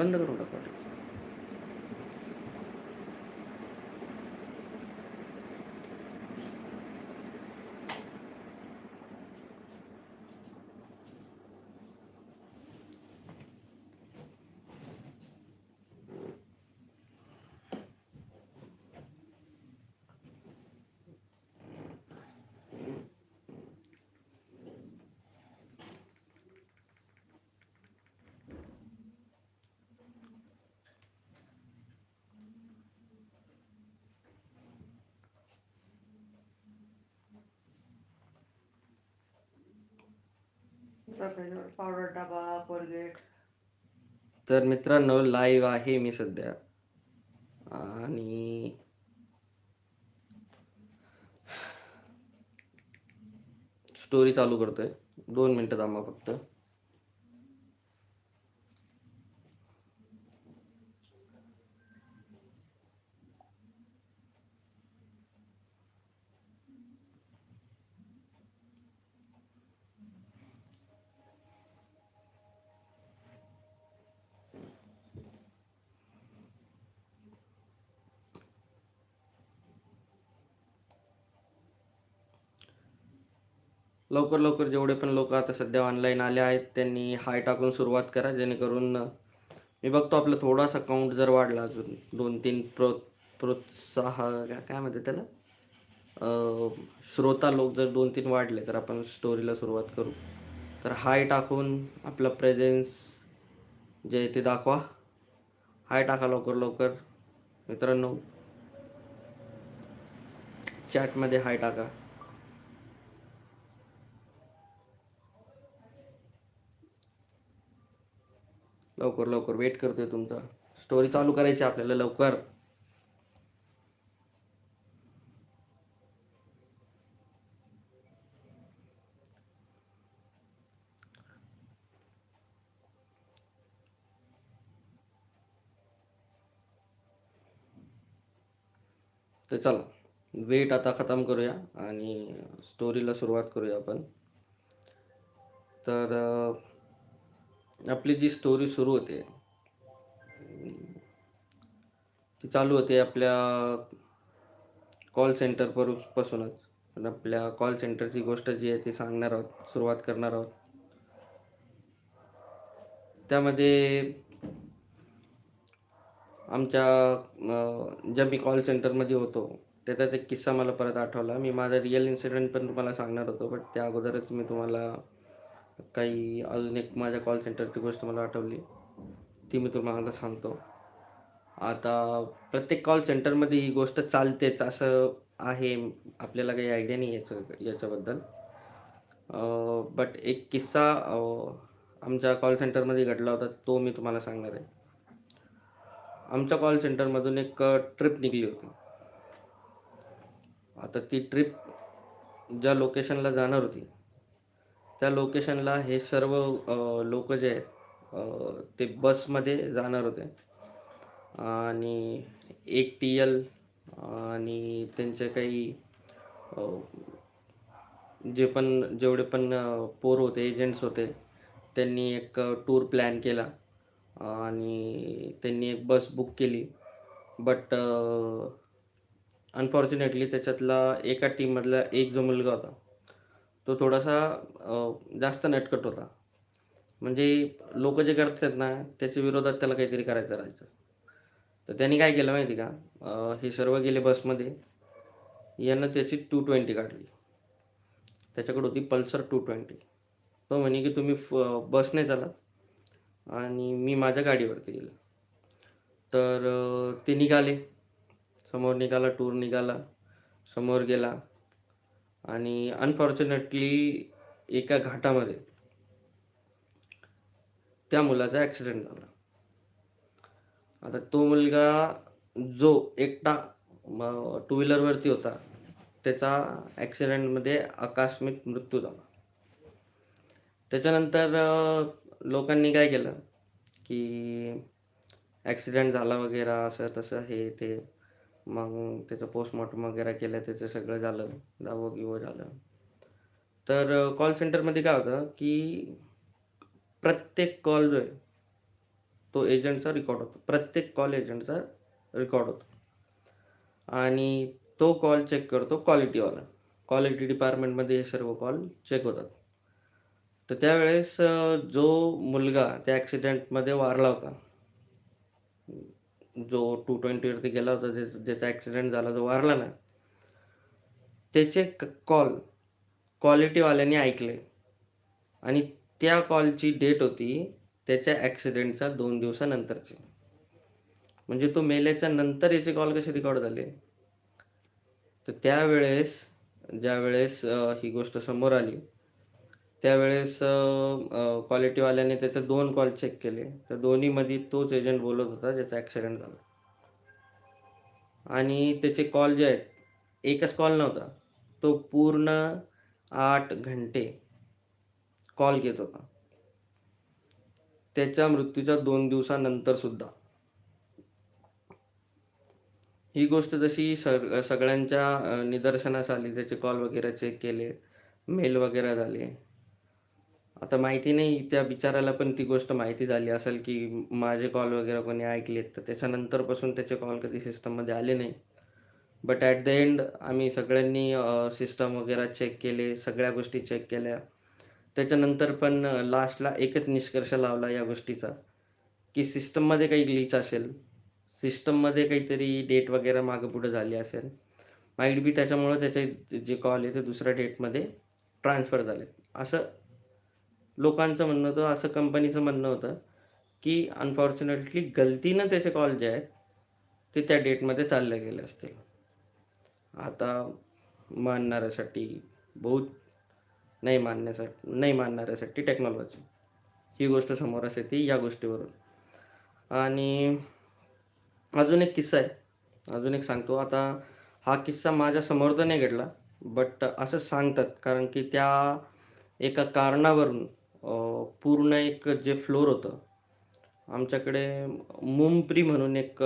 बंद करून टाका पावडर डबा कोलगेट. तर मित्रांनो लाईव्ह आहे मी सध्या. आणि स्टोरी चालू करतोय. दोन मिनटं थांबा फक्त. लवकर लवकर जेवढे पण लोक आता सध्या ऑनलाईन आले आहेत त्यांनी हाय टाकून सुरुवात करा जेणेकरून मी बघतो आपलं थोडासा काउंट जर वाढला अजून दोन तीन प्रो प्रोत्साह काय म्हणते त्याला? श्रोता लोक जर दोन तीन वाढले तर आपण स्टोरीला सुरुवात करू. तर हाय टाकून आपलं प्रेझेन्स जे आहे ते दाखवा. हाय टाका लवकर लवकर. मित्रांनो चॅटमध्ये हाय टाका. लवकर लवकर वेट करतोय तुमचा. स्टोरी चालू करायची आहे आपल्याला लवकर. तर चला वेट आता खतम करूया आणि स्टोरीला सुरुवात करूया आपण. तर आपली जी स्टोरी सुरू होते ती चालू होते आपल्या कॉल सेंटर पासूनच. पण आपल्या कॉल सेंटरची गोष्ट जी आहे ती सांगणार आहोत सुरुवात करणार आहोत. त्यामध्ये आमच्या ज्या मी कॉल सेंटरमध्ये होतो त्याचा एक किस्सा मला परत आठवला. मी माझा रिअल इन्सिडेंट पण तुम्हाला सांगणार होतो बट त्या अगोदरच मी तुम्हाला काही अजून एक माझ्या कॉल सेंटरची गोष्ट मला आठवली. ती मी तुम्हाला सांगतो. आता प्रत्येक कॉल सेंटरमध्ये ही गोष्ट चालतेच असं आहे. आपल्याला काही आयडिया नाही याचं याच्याबद्दल. बट एक किस्सा आमच्या कॉल सेंटरमध्ये घडला होता. तो मी तुम्हाला सांगणार आहे. आमच्या कॉल सेंटरमधून एक ट्रिप निघली होती. आता ती ट्रिप ज्या लोकेशनला जाणार होती त्या लोकेशनला हे सर्व लोक जे आहेत ते बसमध्ये जाणार होते. आणि एक टी एल आणि त्यांचे काही जे पण जेवढे पण पोर होते एजंट्स होते त्यांनी एक टूर प्लॅन केला. आणि त्यांनी एक बस बुक केली. बट अनफॉर्च्युनेटली त्याच्यातला एका टीममधला एक जो मुलगा होता तो थोडासा जास्त नटकट होता. म्हणजे लोक जे करतात ना त्याच्या विरोधात त्याला काहीतरी करायचं राहायचं. तर त्यांनी काय केलं माहिती का? हे सर्व गेले बसमध्ये. यानं त्याची टू ट्वेंटी काढली. त्याच्याकडे होती पल्सर टू ट्वेंटी तो म्हणे की तुम्ही फ बसने चला. आणि मी माझ्या गाडीवरती गेलो. तर ते निघाले. समोर निघाला टूर निघाला. समोर गेला. आणि अनफॉर्च्युनेटली एका घाटामध्ये त्या मुलाचा ॲक्सिडेंट झाला. आता तो मुलगा जो एकटा टू व्हीलरवरती होता त्याचा ॲक्सिडेंटमध्ये आकस्मिक मृत्यू झाला. त्याच्यानंतर लोकांनी काय केलं की ॲक्सिडेंट झाला वगैरे असं तसं हे ते मग त्याचं पोस्टमॉर्टम वगैरे केलं त्याचं सगळं झालं दावं बिवं झालं. तर कॉल सेंटरमध्ये काय होतं की प्रत्येक कॉल जो आहे तो एजंटचा रेकॉर्ड होतो. प्रत्येक कॉल एजंटचा रेकॉर्ड होतो. आणि तो कॉल चेक करतो क्वालिटीवाला क्वालिटी डिपार्टमेंटमध्ये हे सर्व कॉल चेक होतात. तर त्यावेळेस जो मुलगा त्या ॲक्सिडेंटमध्ये वारला होता जो टू ट्वेंटीवरती गेला होता ज्याचा ज्याचा ॲक्सिडेंट झाला जो वारला ना त्याचे क कॉल क्वालिटीवाल्याने ऐकले. आणि त्या कॉलची डेट होती त्याच्या ॲक्सिडेंटच्या दोन दिवसानंतरची. म्हणजे तो मेल्याच्या नंतर याचे कॉल कसे रेकॉर्ड झाले? तर त्यावेळेस ज्यावेळेस ही गोष्ट समोर आली त्यावेळेस क्वालिटीवाल्याने त्याचे दोन कॉल चेक केले. तर दोन्हीमध्ये तोच एजंट बोलत होता ज्याचा ॲक्सिडेंट झाला. आणि त्याचे कॉल जे आहेत एकच कॉल नव्हता. तो पूर्ण आठ घंटे कॉल घेत होता. त्याच्या मृत्यूच्या दोन दिवसानंतर सुद्धा. ही गोष्ट जशी सग सगळ्यांच्या निदर्शनास आली त्याचे कॉल वगैरे चेक केले मेल वगैरे झाले. आता माहिती नाही त्या बिचाराला पण ती गोष्ट माहिती झाली असेल की माझे कॉल वगैरे कोणी ऐकलेत तर त्याच्यानंतरपासून त्याचे कॉल कधी सिस्टममध्ये आले नाही. बट ॲट द एंड आम्ही सगळ्यांनी सिस्टम वगैरे चेक केले सगळ्या गोष्टी चेक केल्या. त्याच्यानंतर पण लास्टला एकच निष्कर्ष लावला या गोष्टीचा की सिस्टममध्ये काही ग्लिच असेल सिस्टममध्ये काहीतरी डेट वगैरे मागं पुढं झाली असेल माईट बी त्याच्यामुळं त्याचे जे कॉल आहे ते दुसऱ्या डेटमध्ये ट्रान्सफर झाले असं लोकांचं म्हणणं होतं असं कंपनीचं म्हणणं होतं की अनफॉर्च्युनेटली गलतीनं त्याचे कॉल जे आहेत ते त्या डेटमध्ये चालले गेले असतील. आता मानणाऱ्यासाठी बहुत नाही मानण्यासाठी नाही मानणाऱ्यासाठी टेक्नॉलॉजी ही गोष्ट समोर असते ती या गोष्टीवरून. आणि अजून एक किस्सा आहे. अजून एक सांगतो. आता हा किस्सा माझ्यासमोर तर नाही घडला बट असं सांगतात कारण की त्या एका कारणावरून पूर्ण एक जे फ्लोर होतं आमच्याकडे मुमप्री म्हणून एक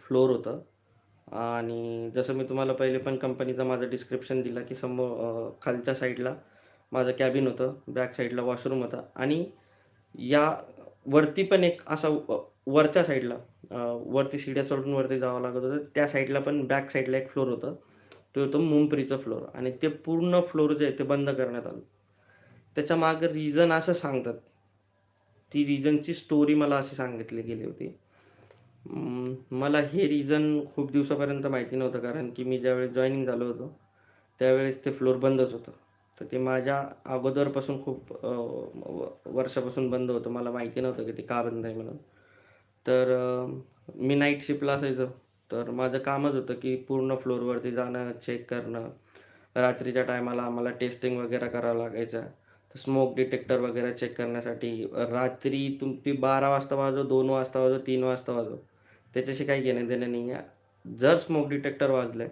फ्लोर होतं. आणि जसं मी तुम्हाला पहिले पण कंपनीचा माझं डिस्क्रिप्शन दिला की समोर खालच्या साईडला माझं कॅबिन होतं बॅक साईडला वॉशरूम होता. आणि या वरती पण एक असा वरच्या साईडला वरती शिड्या चढून वरती जावं लागत होतं. त्या साईडला पण बॅक साईडला एक फ्लोर होतं. तो होतं मुंपरीचं फ्लोर आणि ते पूर्ण फ्लोर जे आहे ते बंद करण्यात आलं. त्याच्या मागं रिझन असं सांगतात. ती रिझनची स्टोरी मला अशी सांगितली गेली होती. मला हे रिझन खूप दिवसापर्यंत माहिती नव्हतं कारण की मी ज्यावेळेस जॉईनिंग झालो होतो त्यावेळेस ते फ्लोर बंदच होतं. तर ते माझ्या अगोदरपासून खूप व- वर्षापासून बंद होतं. मला माहिती नव्हतं की ते का बंद आहे म्हणून. तर मी नाईट शिफ्टला असायचं. तर माझं कामच होतं की पूर्ण फ्लोअरवरती जाणं चेक करणं. रात्रीच्या टायमाला आम्हाला टेस्टिंग वगैरे करावं लागायचं. स्मोक डिटेक्टर वगैरे चेक करण्यासाठी रात्री तुम ती बारा वाजता वाजव दोन वाजता वाजव तीन वाजता वाजव. त्याच्याशी काही घेणं देणं नाही आहे. जर स्मोक डिटेक्टर वाजलं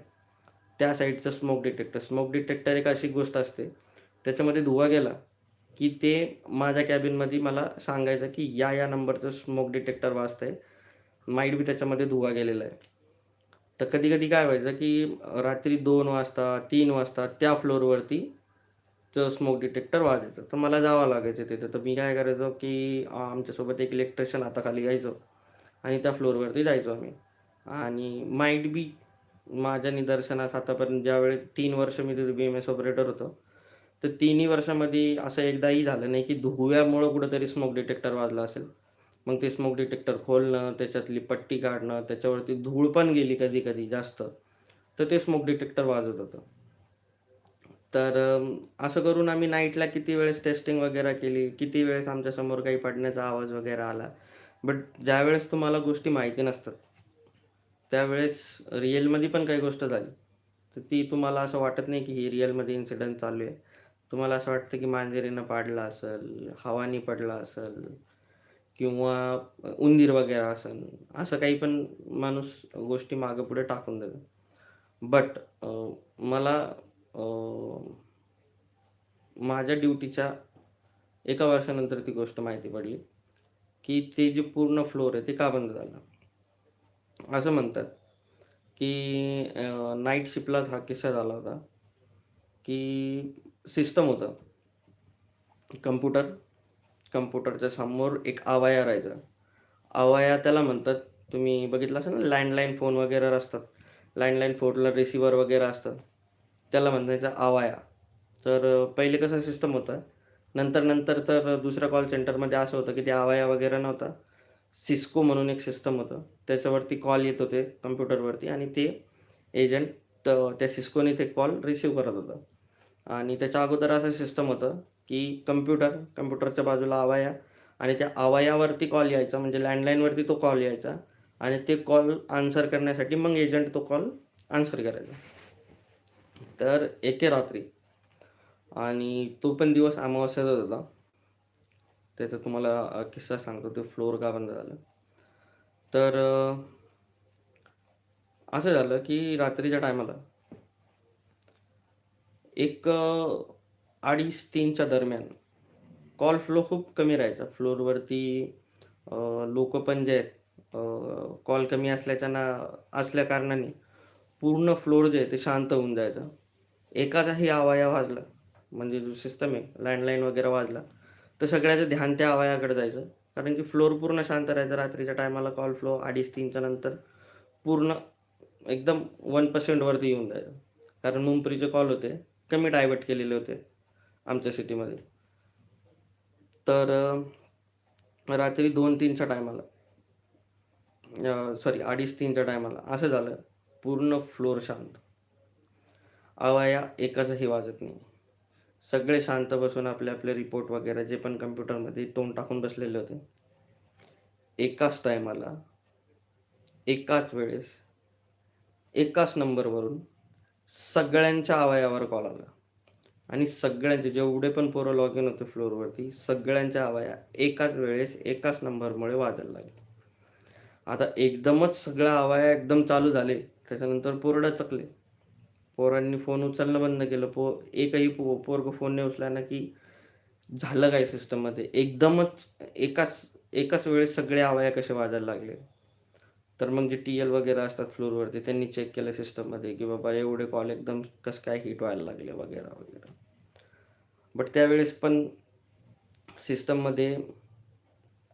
त्या साईडचं स्मोक डिटेक्टर स्मोक डिटेक्टर एक अशी गोष्ट असते त्याच्यामध्ये धुवा गेला की ते माझ्या कॅबिनमध्ये मला सांगायचं की या या नंबरचं स्मोक डिटेक्टर वाजतं आहे माईट बी त्याच्यामध्ये धुवा गेलेला आहे. तर कधी कधी काय व्हायचं की रात्री दोन वाजता तीन वाजता त्या फ्लोअरवरती चं स्मोक डिटेक्टर वाजायचं तर मला जावं लागायचं तिथं. तर मी काय करायचो की आमच्यासोबत एक इलेक्ट्रिशियन हाताखाली यायचो. आणि त्या फ्लोअरवरती जायचो आम्ही. आणि माईट बी माझ्या निदर्शनास आतापर्यंत ज्यावेळेस तीन वर्ष मी तिथे बी एम एस ऑपरेटर होतो तर तिन्ही वर्षामध्ये असं एकदाही झालं नाही की धुव्यामुळं कुठंतरी स्मोक डिटेक्टर वाजला असेल. मग ते स्मोक डिटेक्टर खोलणं त्याच्यातली पट्टी काढणं त्याच्यावरती धूळ पण गेली कधी कधी जास्त. तर ते स्मोक डिटेक्टर वाजत होतं. तर असं करून आम्ही नाईटला किती वेळेस टेस्टिंग वगैरे केली किती वेळेस आमच्यासमोर काही पडण्याचा आवाज वगैरे आला. बट ज्यावेळेस तुम्हाला गोष्टी माहिती नसतात त्यावेळेस रिअलमध्ये पण काही गोष्ट झाली. तर ती तुम्हाला असं वाटत नाही की ही रिअलमध्ये इन्सिडेंट चालू आहे. तुम्हाला असं वाटतं की मांजरीनं पाडलं असेल हवानी पडला असेल किंवा उंदीर वगैरे असेल असं काही पण माणूस गोष्टी मागं पुढे टाकून देतो. बट मला माझ्या ड्युटीच्या एका वर्षानंतर ती गोष्ट माहिती पडली की ते जे पूर्ण फ्लोर आहे ते का बंद झालं? असं म्हणतात की नाईट शिपलाच हा किस्सा झाला होता की सिस्टम होतं. कम्प्युटर कम्प्युटरच्या समोर एक आवाया राहायचा. आवाया त्याला म्हणतात तुम्ही बघितलं असेल ना लँडलाईन फोन वगैरे असतात. लँडलाईन फोनला रिसिव्हर वगैरे असतात. त्याला म्हणायचा आवाया. तर पहिले कसं सिस्टम होतं नंतर नंतर तर दुसऱ्या कॉल सेंटरमध्ये असं होतं की ते आवाया वगैरे नव्हता. सिस्को म्हणून एक सिस्टम होतं. त्याच्यावरती कॉल येत होते कम्प्युटरवरती आणि ते एजंट त्या सिस्कोने ते कॉल रिसीव करत होतं. आणि त्याच्या अगोदर असं सिस्टम होतं की कम्प्युटर कम्प्युटरच्या बाजूला आवाया आणि त्या आवायावरती कॉल यायचा म्हणजे लँडलाईनवरती तो कॉल यायचा आणि ते कॉल आन्सर करण्यासाठी मग एजंट तो कॉल आन्सर करायचा. तर एके रात्री. आणि तो पण दिवस अमावस्याचाच होता. त्याचा तुम्हाला किस्सा सांगतो. ते फ्लोअर का बंद झालं. तर असं झालं की रात्रीच्या टायमाला एक अडीच तीनच्या दरम्यान कॉल फ्लो खूप कमी राहायचा. फ्लोअरवरती लोक पण जे आहेत कॉल कमी असल्याच्या ना असल्या कारणाने पूर्ण फ्लोअर जे आहे ते शांत होऊन जायचं. एकाचाही आवाया वाजला. म्हणजे जो सिस्टम आहे लँडलाईन वगैरे वाजला. तर सगळ्याचं ध्यान त्या आवायाकडे जायचं. कारण की फ्लोअर पूर्ण शांत राहायचं. रात्रीच्या टायमाला कॉल फ्लो अडीच तीनच्या नंतर पूर्ण एकदम वन पर्सेंटवरती येऊन जायचं. कारण मुंपरीचे कॉल होते कमी डायवर्ट केलेले होते आमच्या सिटीमध्ये तर रात्री दोन तीनच्या टायमाला सॉरी अडीच तीनच्या टायमाला असं झालं. पूर्ण फ्लोअर शांत. आवाया एकाचंही वाजत नाही. सगळे शांत बसून आपले आपले रिपोर्ट वगैरे जे पण कम्प्युटरमध्ये तोंड टाकून बसलेले होते. एकाच टायमाला एकाच वेळेस एकाच नंबरवरून सगळ्यांच्या आवायावर कॉल आला. आणि सगळ्यांचे जेवढे पण पोरं लॉग इन होते फ्लोअरवरती सगळ्यांच्या आवाया एकाच वेळेस एकाच नंबरमुळे वाजायला लागले. आता एकदमच सगळ्या आवाया एकदम चालू झाले त्याच्यानंतर पोरडा चकले पोरांनी फोन उचलणं बंद केलं. पो एकही पो पोरगं फोन नाही उचला ना की झालं काय सिस्टममध्ये एकदमच एकाच एकाच वेळेस सगळे आवाया कसे वाजायला लागले? तर मग जे टी एल वगैरे असतात फ्लोरवरती त्यांनी चेक केलं सिस्टममध्ये की बाबा एवढे कॉल एकदम कसं काय हिट व्हायला लागले वगैरे वगैरे. बट त्यावेळेस पण सिस्टममध्ये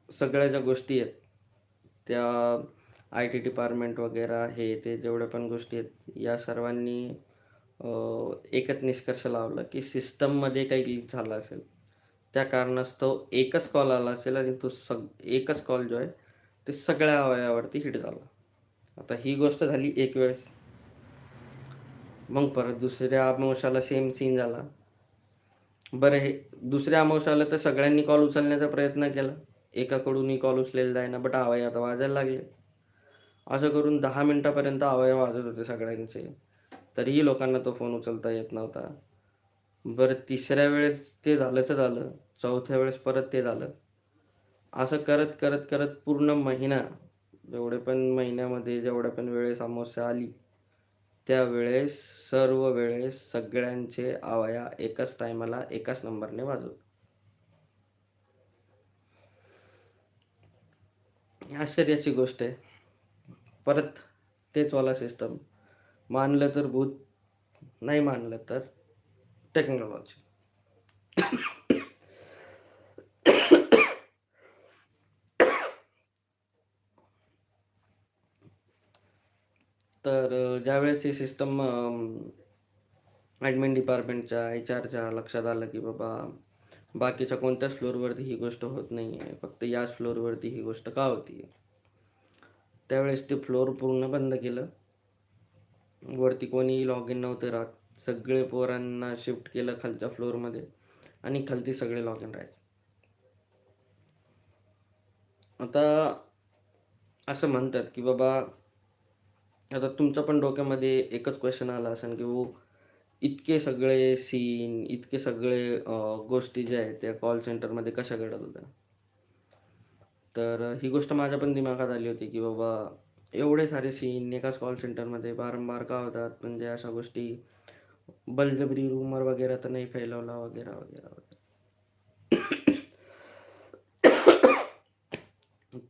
सगळ्या ज्या गोष्टी आहेत त्या आय टी डिपार्टमेंट वगैरे हे ते जेवढ्या पण गोष्टी आहेत या सर्वांनी एकच निष्कर्ष लावला की सिस्टममध्ये काही लीक झाला असेल त्या कारणास्तव एकच कॉल आला असेल आणि तो सग एकच कॉल जो आहे ते सगळ्या अवयवावरती हिट झाला. आता ही गोष्ट झाली एक वेळेस. मग परत दुसऱ्या अमावस्याला सेम सीन झाला. बरं हे दुसऱ्या अमावस्याला तर सगळ्यांनी कॉल उचलण्याचा प्रयत्न केला. एकाकडूनही कॉल उचलेला जाईना बट आवाज आता वाजायला लागले. असं करून दहा मिनटापर्यंत अवयव वाजत होते सगळ्यांचे. तरीही लोकांना तो फोन उचलता येत नव्हता. बरं तिसऱ्या वेळेस ते झालं तर झालं. चौथ्या वेळेस परत ते झालं. असं करत करत करत पूर्ण महिना जेवढे पण महिन्यामध्ये जेवढ्या पण वेळेस अमावस्या आली त्यावेळेस सर्व वेळेस सगळ्यांचे आवाया एकाच टायमाला एकाच नंबरने वाजवत आश्चर्याची गोष्ट आहे. परत तेच वाला सिस्टम मानलं तर भूत नाही मानलं तर टेक्नॉलॉजी तर ज्यावेळेस ही सिस्टम ॲडमिन डिपार्टमेंटच्या एच आरच्या लक्षात आलं की बाबा बाकीच्या कोणत्याच फ्लोअरवरती ही गोष्ट होत नाही आहे फक्त याच फ्लोअरवरती ही गोष्ट का होती त्यावेळेस ते फ्लोअर पूर्ण बंद केलं. वरती कोणीही लॉग इन नव्हतं राहत. सगळे पोरांना शिफ्ट केलं खालच्या फ्लोअरमध्ये आणि खालती सगळे लॉग इन राहायचे. आता असं म्हणतात की बाबा आता तुमच्या पण डोक्यामध्ये एकच क्वेश्चन आला असेल की वो इतके सगळे सीन इतके सगळे गोष्टी ज्या आहेत त्या कॉल सेंटरमध्ये कशा घडत होत्या? तर ही गोष्ट माझ्या पण दिमागात आली होती की बाबा एवढे सारे सीन एकाच कॉल सेंटरमध्ये वारंवार का होतात म्हणजे अशा गोष्टी बलजबरी रूमर वगैरे तर नाही फैलवला वगैरे वगैरे वगैरे.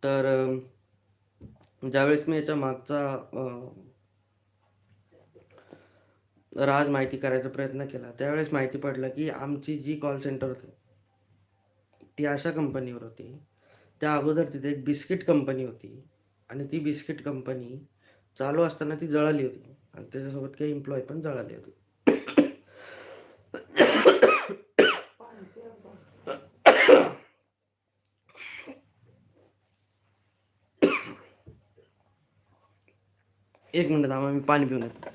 तर ज्यावेळेस मी याच्या मागचा राज माहिती करायचा प्रयत्न केला त्यावेळेस माहिती पडलं की आमची जी कॉल सेंटर होती ती अशा कंपनीवर होती. त्या अगोदर तिथे एक बिस्किट कंपनी होती. आणि ती बिस्किट कंपनी चालू असताना ती जळाली होती. आणि त्याच्यासोबत काही एम्प्लॉय पण जळाले होते. एक मिनिट थांबा मी पाणी पिऊन येतो.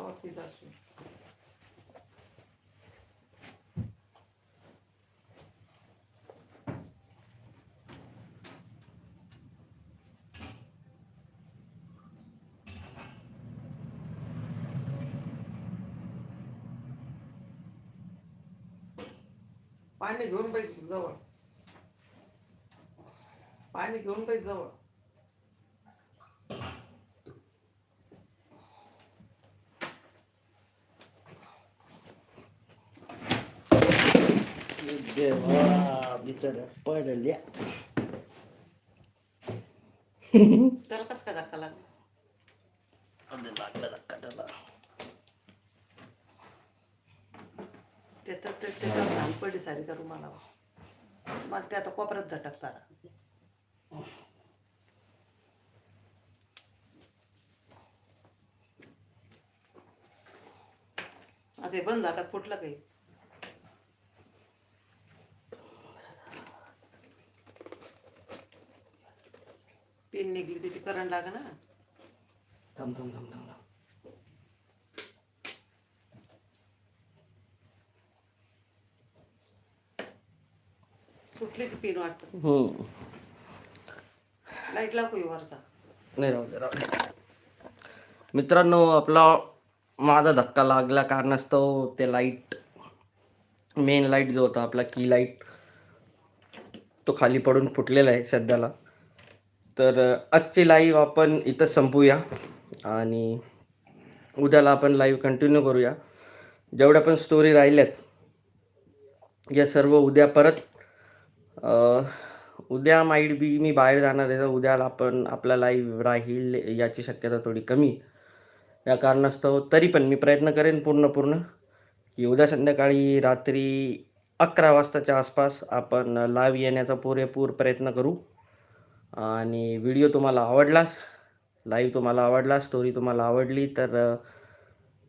गिलास देऊ का इकडे गिलास बाबा पित असेल. पाणी घेऊन बैस जवळ पाणी घेऊन बैस जवळ देवा बिचाऱ्या पडल्या त्याला कस काय धक्का लागला लागला धक्का त्याला ते तर ते त्याच्यावर घाण पडली सारी त्या रुमाला मग ते आता कोपऱ्यात झटक सारा आता हे बंद झालं फुटलं काही. पिन निघली त्याची करंट लाग ना. थांब थांब थांब थांब फुटली ती पिन वाटतं. हम्म. लाइट लागू वरचा नाही राहू दे राहू दे. मित्रांनो आपला माझा धक्का लागल्या कारणास्तव ते लाइट मेन लाइट जो होता आपला की लाइट तो खाली पडून फुटलेला आहे सध्याला. तर आजची लाईव्ह आपण इथं संपूया आणि उद्याला आपण लाईव्ह कंटिन्यू करूया. जेवढ्या पण स्टोरी राहिल्यात या सर्व उद्या परत उद्या माईट बी मी बाहेर जाणार आहे तर उद्याला आपण आपला लाईव्ह राहील याची शक्यता थोडी कमी. या कारणास्तव तरी पण मी प्रयत्न करेन पूर्ण पूर्ण की उद्या संध्याकाळी रात्री अकरा वाजताच्या आसपास आपण लाईव्ह येण्याचा पुरेपूर प्रयत्न करू. आणि व्हिडिओ तुम्हाला आवडलास लाईव्ह तुम्हाला आवडला स्टोरी तुम्हाला आवडली तर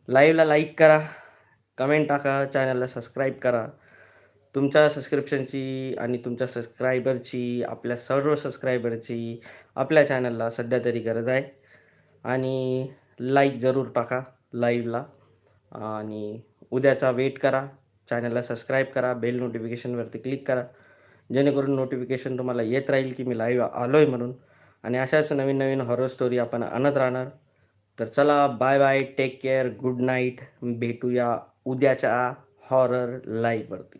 लाईव्हला लाईक करा कमेंट टाका चॅनलला सबस्क्राईब करा. तुमच्या सबस्क्रिप्शनची आणि तुमच्या सबस्क्रायबरची आपल्या सर्व सबस्क्रायबरची आपल्या चॅनलला सध्या तरी गरज आहे. आणि लाईक जरूर टाका लाईव्हला आणि उद्याचा वेट करा चॅनलला सबस्क्राईब करा बेल नोटिफिकेशनवरती क्लिक करा. जेणेकरून नोटिफिकेशन तुम्हाला येत राहील की मी लाईव्ह आलो आहे म्हणून. आणि अशाच नवीन नवीन हॉरर स्टोरी आपण आणत राहणार. तर चला bye bye take care good night भेटूया उद्याच्या हॉरर लाईव्हवरती